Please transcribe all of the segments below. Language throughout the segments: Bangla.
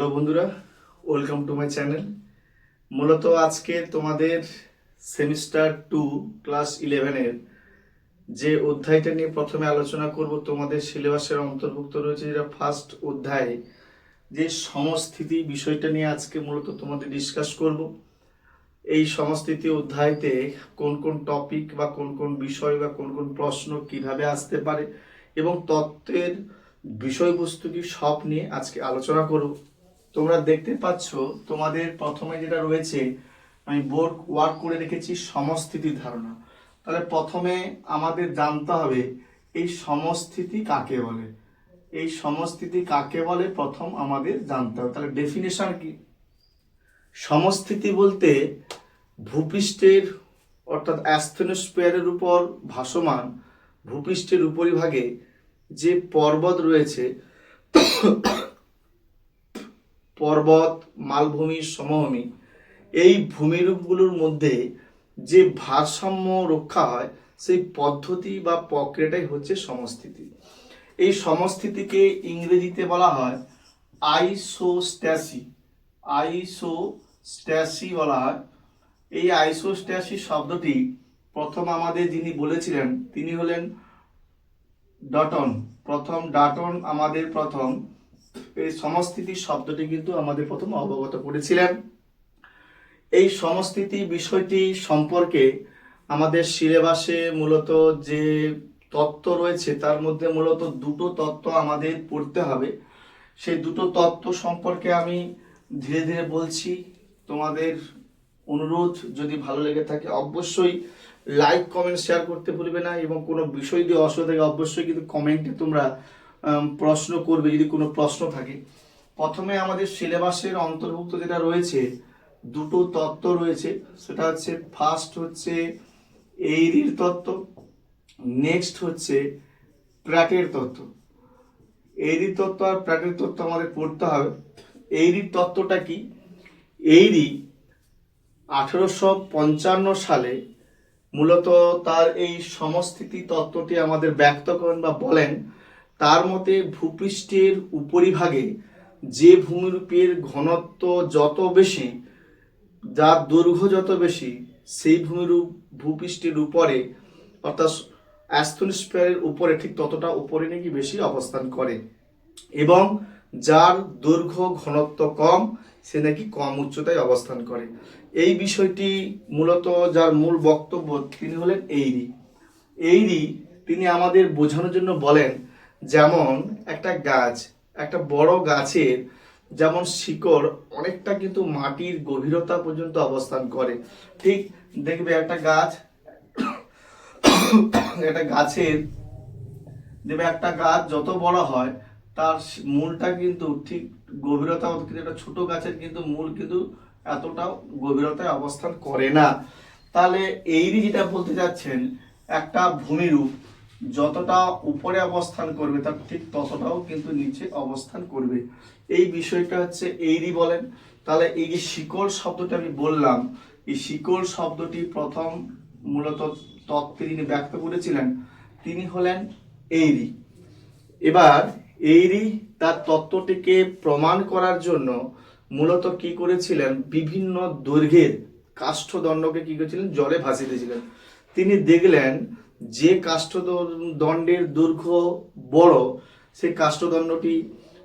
হ্যালো বন্ধুরা, ওয়েলকাম টু মাই চ্যানেল। মূলত আজকে তোমাদের সেমিস্টার টু, ক্লাস ইলেভেনের যে অধ্যায়টা নিয়ে প্রথমে আলোচনা করব, তোমাদের সিলেবাসের অন্তর্ভুক্ত রয়েছে যেটা ফার্স্ট অধ্যায়, যে সমস্থিতি বিষয়টা নিয়ে আজকে মূলত তোমাদের ডিসকাস করব। এই সমস্থিতি অধ্যায়তে কোন কোন টপিক বা কোন কোন বিষয় বা কোন কোন প্রশ্ন কীভাবে আসতে পারে এবং তত্ত্বের বিষয়বস্তু কি সব নিয়ে আজকে আলোচনা করব। তোমরা দেখতে পাচ্ছ, তোমাদের প্রথমে যেটা রয়েছে, আমি বোর্ড ওয়ার্ক করে রেখেছি সমস্থিতি ধারণা। তাহলে প্রথমে আমাদের জানতে হবে, এই সমস্থিতি কাকে বলে? এই সমস্থিতি কাকে বলে? প্রথম আমাদের জানতে হবে। তাহলে ডেফিনেশন কি? সমস্থিতি বলতে ভূপৃষ্ঠের, অর্থাৎ অ্যাস্থেনোস্ফিয়ারের উপর ভাসমান ভূপৃষ্ঠের উপরিভাগে যে পর্বত রয়েছে পর্বত, মালভূমি, সমভূমি। এই ভূমিরূপগুলোর মধ্যে যে ভারসাম্য রক্ষা হয়, সেই পদ্ধতি বা প্রক্রিয়াটাই হচ্ছে সমস্থিতি। এই সমস্থিতিকে ইংরেজিতে বলা হয় আইসোস্ট্যাসি। আইসোস্ট্যাসি বলা হয়। এই আইসোস্ট্যাসি শব্দটি প্রথম আমাদের যিনি বলেছিলেন, তিনি হলেন ডটন। প্রথম ডাটন আমাদের প্রথম। এই সমস্থিতি শব্দটি কিন্তু আমাদের প্রথম অবগত করেছিলেন। এই সমস্থিতি বিষয়টি সম্পর্কে আমাদের সিলেবাসে মূলত যে তত্ত্ব রয়েছে, তার মধ্যে মূলত দুটো তত্ত্ব আমাদের পড়তে হবে। সেই দুটো তত্ত্ব সম্পর্কে আমি ধীরে ধীরে বলছি। তোমাদের অনুরোধ, যদি ভালো লেগে থাকে অবশ্যই লাইক, কমেন্ট, শেয়ার করতে ভুলবে না এবং কোনো বিষয় দিয়ে অসুবিধা থাকে, অবশ্যই কিন্তু কমেন্টে তোমরা প্রশ্ন করবে, যদি কোনো প্রশ্ন থাকে। প্রথমে আমাদের সিলেবাসের অন্তর্ভুক্ত যেটা রয়েছে, দুটো তত্ত্ব রয়েছে। সেটা হচ্ছে ফার্স্ট হচ্ছে এইরির তত্ত্ব নেক্সট হচ্ছে প্র্যাটের তত্ত্ব। এইরি তত্ত্ব আর প্র্যাটের তত্ত্ব আমাদের পড়তে হবে। এইরির তত্ত্বটা কি? এইরি আঠেরোশো পঞ্চান্ন সালে মূলত তার এই সমস্থিতি তত্ত্বটি আমাদের ব্যক্ত করেন বা বলেন তার মতে ভূপৃষ্ঠের উপরিভাগে যে ভূমিরূপের ঘনত্ব যত বেশি, যার দৈর্ঘ্য যত বেশি, সেই ভূমিরূপ ভূপৃষ্ঠের উপরে, অর্থাৎ অ্যাস্থোনিস্ফিয়ারের উপরে ঠিক ততটা উপরে নাকি বেশি অবস্থান করে। এবং যার দৈর্ঘ্য ঘনত্ব কম, সে নাকি কম উচ্চতায় অবস্থান করে। এই বিষয়টি মূলত যার মূল বক্তব্য তিনি হলেন এইরি। এইরি তিনি আমাদের বোঝানোর জন্য বলেন যেমন একটা গাছ, একটা বড় গাছের যেমন শিকড় অনেকটা কিন্তু মাটির গভীরতা পর্যন্ত অবস্থান করে। ঠিক দেখবে একটা গাছ, একটা গাছের, দেখবে একটা গাছ যত বড় হয়, তার মূলটা কিন্তু ঠিক গভীরতা কিন্তু একটা ছোট গাছের কিন্তু মূল কিন্তু এতটাও গভীরতায় অবস্থান করে না। তাহলে এইরই যেটা বলতে যাচ্ছেন একটা ভূমিরূপ। যতটা উপরে অবস্থান করবে, তার ঠিক ততটাও কিন্তু নিচে অবস্থান করবে। এই বিষয়টা হচ্ছে এইরই বলেন। তাহলে এই যে শিকড় শব্দটা আমি বললাম, এই শিকড় শব্দটি প্রথম মূলত তত্ত্বে তিনি ব্যক্ত করেছিলেন, তিনি হলেন এইরি এবার এইরি তার তত্ত্বটিকে প্রমাণ করার জন্য মূলত কি করেছিলেন? বিভিন্ন দৈর্ঘ্যের কাষ্ঠদণ্ডকে কি করেছিলেন? জলে ভাসিয়ে দিয়েছিলেন। তিনি দেখলেন যে কাষ্ঠদণ্ডের দৈর্ঘ্য বড় সেই কাষ্ঠদণ্ডটি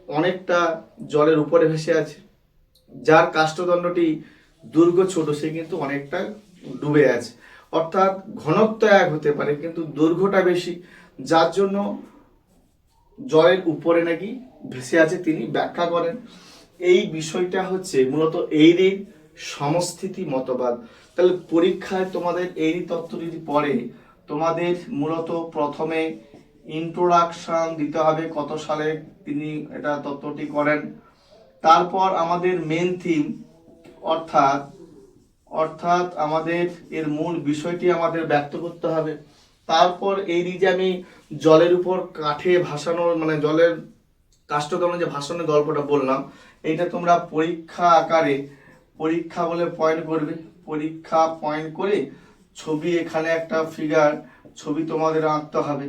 অনেকটা জলের উপরে ভেসে আছে। যার কাষ্ঠদণ্ডটি দুর্গ ছোট, সে কিন্তু অনেকটা ডুবে আছে। অর্থাৎ ঘনত্ব এক হতে পারে, কিন্তু দৈর্ঘ্যটা বেশি। যার জন্য জলের উপরে নাকি ভেসে আছে তিনি ব্যাখ্যা করেন। এই বিষয়টা হচ্ছে মূলত এইরই সমস্থিতি মতবাদ। তাহলে পরীক্ষায় তোমাদের এই তত্ত্ব যদি পড়ে তোমাদের মূলত প্রথমে ইন্ট্রোডাকশন দিতে হবে কত সালে তিনি এটা তত্ত্বটি করেন। তারপর আমাদের মেন থিম অর্থাৎ অর্থাৎ আমাদের এর মূল বিষয়টি আমাদের ব্যক্ত করতে হবে। তারপর এই যে আমি জলের উপর কাঠে ভাসানোর মানে জলের কাষ্ঠদমনে যে ভাসানোর গল্পটা বললাম, এইটা তোমরা পরীক্ষা আকারে, পরীক্ষা বলে পয়েন্ট করবে, পরীক্ষা পয়েন্ট করে ছবি এখানে একটা ফিগার ছবি তোমাদের আঁকতে হবে।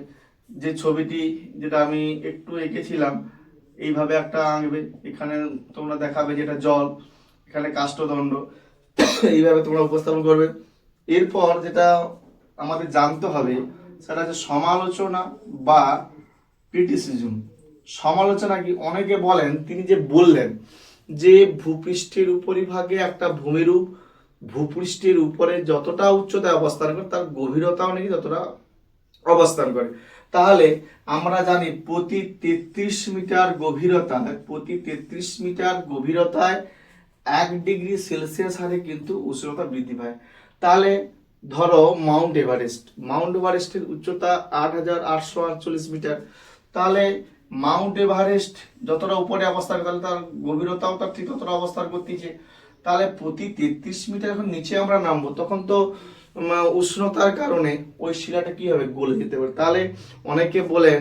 যে ছবিটি যেটা আমি একটু এঁকেছিলাম, এইভাবে একটা আঁকবে। এখানে তোমরা দেখাবে যেটা জল, এখানে কাষ্ঠদণ্ড, এইভাবে তোমরা উপস্থাপন করবে। এরপর যেটা আমাদের জানতে হবে, সেটা হচ্ছে সমালোচনা বা ক্রিটিসিজম সমালোচনা কি? অনেকে বলেন, তিনি যে বললেন যে ভূপৃষ্ঠের উপরিভাগে একটা ভূমিরূপ ভূপৃষ্ঠের উপরে যতটা উচ্চতায় অবস্থান করে, তার গভীরতাও নাকি ততটা অবস্থান করে। তাহলে আমরা জানি প্রতি তেত্রিশ মিটার গভীরতায় প্রতি তেত্রিশ মিটার গভীরতায় এক ডিগ্রি সেলসিয়াস হারে কিন্তু উষ্ণতা বৃদ্ধি পায়। তাহলে ধরো মাউন্ট এভারেস্ট, মাউন্ট এভারেস্টের উচ্চতা আট হাজার আটশো আটচল্লিশ মিটার। তাহলে মাউন্ট এভারেস্ট যতটা উপরে অবস্থান তাহলে তার গভীরতাও তার ঠিক ততটা অবস্থান করতেছে। তাহলে প্রতি তেত্রিশ মিটার যখন নিচে আমরা নামবো, তখন তো উষ্ণতার কারণে ওই শিলাটা কি হবে? গলে যেতে পারে। তাহলে অনেকে বলেন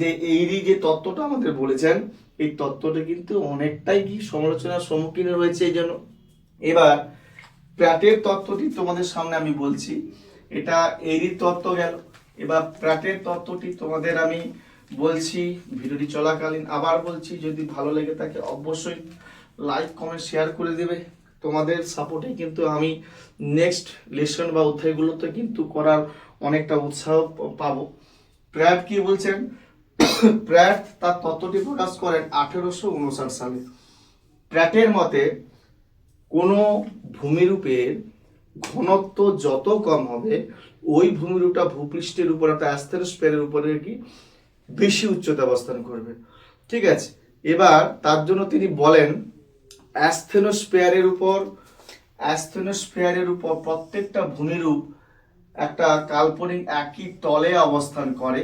যে এইরই যে তত্ত্বটা আমাদের বলেছেন, এই তত্ত্বটা কিন্তু অনেকটাই কি সমালোচনার সম্মুখীন রয়েছে এই জন্য। এবার প্র্যাটের তত্ত্বটি তোমাদের সামনে আমি বলছি। এটা এরই তত্ত্ব গেল। এবার প্র্যাটের তত্ত্বটি তোমাদের আমি বলছি, ভিডিওটি চলাকালীন আবার বলছি, যদি ভালো লেগে থাকে অবশ্যই লাইক কমেন্ট শেয়ার করে দেবে। তোমাদের সাপোর্টে কিন্তু আমি নেক্সট লেসন বা অধ্যায়গুলোতে কিন্তু করার অনেকটা উৎসাহ পাবো। প্র্যাট কি বলছেন? প্র্যাট তার তত্ত্বটি প্রকাশ করেন আঠেরোশো উনষাট সালে। প্র্যাটের মতে, কোনো ভূমিরূপের ঘনত্ব যত কম হবে, ওই ভূমিরূপটা ভূপৃষ্ঠের উপর, একটা অ্যাস্থেরোস্ফিয়ারের উপরে কি বেশি উচ্চতা অবস্থান করবে। ঠিক আছে? এবার তার জন্য তিনি বলেন অ্যাস্থেনোস্ফিয়ারের উপর অ্যাস্থেনোস্ফিয়ারের উপর প্রত্যেকটা ভূমিরূপ একটা কাল্পনিক একই তলে অবস্থান করে।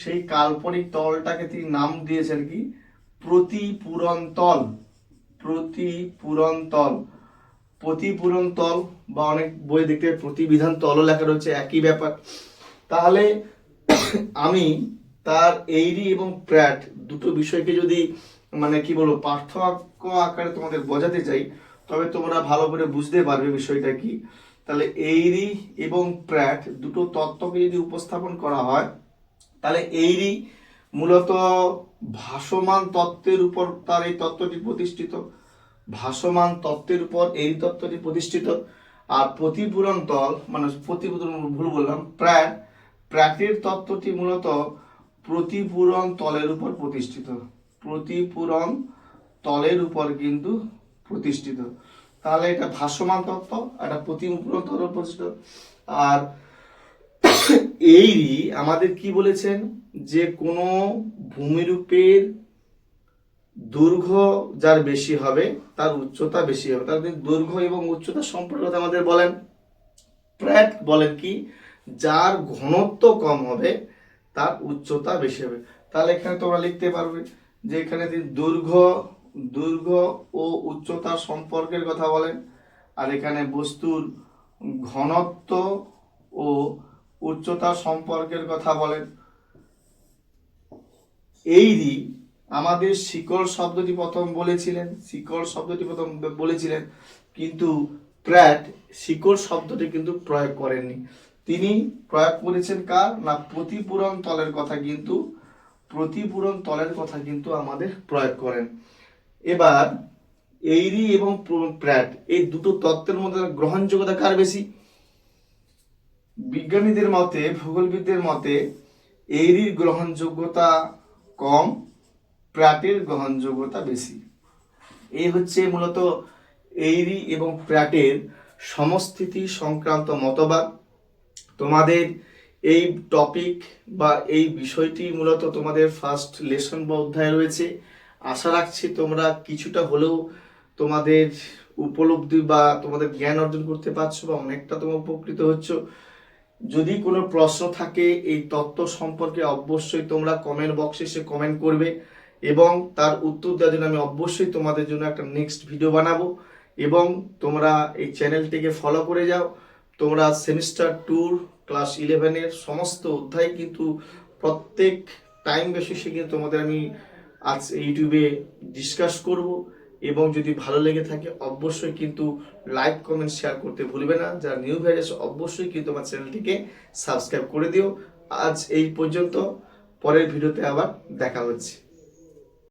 সেই কাল্পনিক তলটাকে তিনি নাম দিয়েছেন কি? প্রতিপূরণ তল প্রতিপূরণ তল প্রতিপূরণ তল বা অনেক বই দেখতে প্রতিবিধান তলও লেখা রয়েছে, একই ব্যাপার। তাহলে আমি তার এইরি এবং প্র্যাট দুটো বিষয়কে যদি মানে কি বলব, পার্থক্য আকারে তোমাদের বোঝাতে চাই, তবে তোমরা ভালো করে বুঝতে পারবে বিষয়টা কি। তাহলে এইরি এবং প্র্যাট দুটো তত্ত্বকে যদি উপস্থাপন করা হয়, তাহলে এইরি মূলত ভাসমান তত্ত্বের উপর তার এই তত্ত্বটি প্রতিষ্ঠিত। ভাসমান তত্ত্বের উপর এই তত্ত্বটি প্রতিষ্ঠিত। আর প্রতিপূরণ তল মানে প্রতিপূরণ ভুল বললাম, প্র্যাট, প্র্যাটের তত্ত্বটি মূলত প্রতিপূরণ তলের উপর প্রতিষ্ঠিত। প্রতিপূরণ তলের উপর কিন্তু প্রতিষ্ঠিত। তাহলে এটা ভাসমান তত্ত্ব, এটা প্রতিপূরণ তলের প্রতিষ্ঠিত। আর এইরই আমাদের কি বলেছেন? যে কোনো ভূমিরূপের দৈর্ঘ্য যার বেশি হবে, তার উচ্চতা বেশি হবে। তার দৈর্ঘ্য এবং উচ্চতা সম্পর্কে আমাদের বলেন। প্র্যাট বলেন কি? যার ঘনত্ব কম হবে, তার উচ্চতা বেশি হবে। তাহলে এখানে তোমরা লিখতে পারবে যে এখানে তিনি দৈর্ঘ্য দৈর্ঘ্য ও উচ্চতা সম্পর্কের কথা বলেন, আর এখানে বস্তুর ঘনত্ব ও উচ্চতা সম্পর্কের কথা বলেন। এইরই আমাদের শিকড় শব্দটি প্রথম বলেছিলেন শিকড় শব্দটি প্রথম বলেছিলেন, কিন্তু প্র্যাট শিকড় শব্দটি কিন্তু প্রয়োগ করেননি। তিনি প্রয়োগ করেছেন কার? না, প্রতিপূরণ তলের কথা, কিন্তু প্রতিপূরণ তলের কথা কিন্তু আমাদের প্রয়োগ করেন। এবার, এইরি এবং প্র্যাট এই দুটো তত্ত্বের মধ্যে গ্রহণযোগ্যতা কার বেশি? বিজ্ঞানীদের মতে, ভূগোলবিদদের মতে, এইরির গ্রহণযোগ্যতা কম প্র্যাটের গ্রহণযোগ্যতা বেশি। এই হচ্ছে মূলত এইরি এবং প্র্যাটের সমস্থিতি সংক্রান্ত মতবাদ। তোমাদের এই টপিক বা এই বিষয়টি মূলত তোমাদের ফার্স্ট লেসন বা অধ্যায় রয়েছে। আশা রাখছি তোমরা কিছুটা হলেও তোমাদের উপলব্ধি বা তোমাদের জ্ঞান অর্জন করতে পারছ বা অনেকটা তোমরা উপকৃত হচ্ছ। যদি কোনো প্রশ্ন থাকে, এই তত্ত্ব সম্পর্কে অবশ্যই তোমরা কমেন্ট বক্সে এসে কমেন্ট করবে এবং তার উত্তর দেওয়ার জন্য আমি অবশ্যই তোমাদের জন্য একটা নেক্সট ভিডিও বানাবো এবং তোমরা এই চ্যানেলটিকে ফলো করে যাও। তোমরা সেমিস্টার ট্যুর ক্লাস ইলেভেনের সমস্ত অধ্যায় কিন্তু প্রত্যেক টাইম বেসিসে কিন্তু তোমাদের আমি আজ ইউটিউবে ডিসকাস করব। এবং যদি ভালো লেগে থাকে, অবশ্যই কিন্তু লাইক কমেন্ট শেয়ার করতে ভুলবে না। যারা নিউ ভাইরাস অবশ্যই কিন্তু আমার চ্যানেলটিকে সাবস্ক্রাইব করে দিও। আজ এই পর্যন্ত, পরের ভিডিওতে আবার দেখা হচ্ছে।